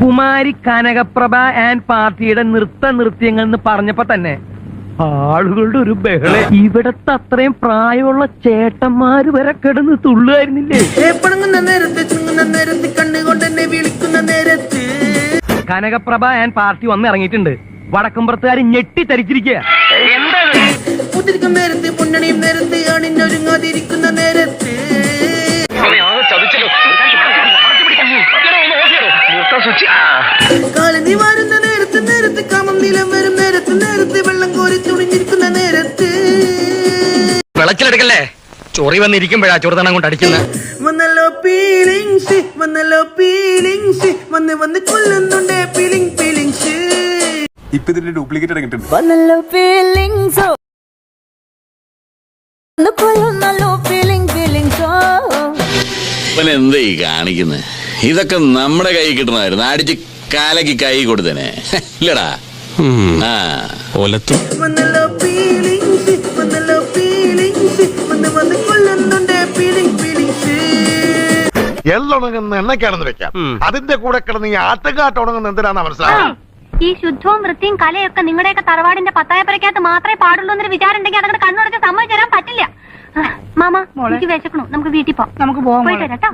Kumari Kanakaprabha and പാർട്ടിയുടെ നൃത്ത നൃത്യങ്ങൾ എന്ന് പറഞ്ഞപ്പോ തന്നെ ആളുകളുടെ ഒരു ബഹള. ഇവിടത്തെ അത്രയും പ്രായമുള്ള ചേട്ടന്മാര് വരെ കിടന്ന് തുള്ളുമായിരുന്നില്ലേ ഏ പണങ്ങുന്ന നേരത്ത് ചുങ്ങുന്ന നേരത്ത് കണ്ണുകൊണ്ട് എന്നെ വിളിക്കുന്ന നേരത്ത്. കനകപ്രഭ ആൻഡ് പാർട്ടി വന്ന് ഇറങ്ങിയിട്ടുണ്ട്. വടക്കുംപുറത്തുകാർ ഞെട്ടിത്തരിച്ചിരിക്കുക തരിച്ചിരിക്കുക നേരത്ത് പൊന്നണിയും നേരത്ത് വിളക്കിലെടുക്കല്ലേ ചൊറി വന്നിരിക്കുമ്പോഴാ ചൊറുതണം കൊണ്ട് അടിക്കുന്നത് വന്നല്ലോ വന്നല്ലോ വന്ന് വന്ന് കൊല്ലുന്നുണ്ടേ ഇപ്പൊ ഇതിന്റെ ഡ്യൂപ്ലിക്കേറ്റ് ഇറങ്ങിയിട്ടുണ്ട് വന്നല്ലോ ഫീലിങ്സ് കൊല്ലുന്നല്ലോ ഫീലിംഗ് ഫീലിങ്സ് ഇവൻ എന്താ ഈ കാണിക്കുന്നത് ഇതൊക്കെ നമ്മുടെ കൈ കിട്ടണമായിരുന്നു അടിച്ച് കാലക്ക് കൈ കൊടുത്തനെ. ഇല്ലടാ. ആ. ഒലത്തും. വന്നല്ലോ എള്ളുണങ്ങുന്ന എണ്ണയ്ക്കാണെന്ന് വെക്കാം. അതിന്റെ കൂടെ കിടന്ന് ഈ ആട്ടുകാട്ട് ഉണങ്ങുന്ന എന്തിനാണെന്ന് മനസ്സിലാവും ഈ ശുദ്ധവും വൃത്തിയും കലയൊക്കെ നിങ്ങളുടെയൊക്കെ തറവാടിന്റെ പത്തായപ്പുരക്കകത്ത് മാത്രമേ പാടുള്ളൂ എന്നൊരു വിചാരം ഉണ്ടെങ്കിൽ അതങ്ങനെ കണ്ണുടച്ച് സമ്മതിച്ചു തരാൻ പറ്റില്ല. മാമ എനിക്ക് വിശക്കണു? നമുക്ക് വീട്ടിൽ പോവാം. നമുക്ക് പോയിട്ട് വരാം കേട്ടോ.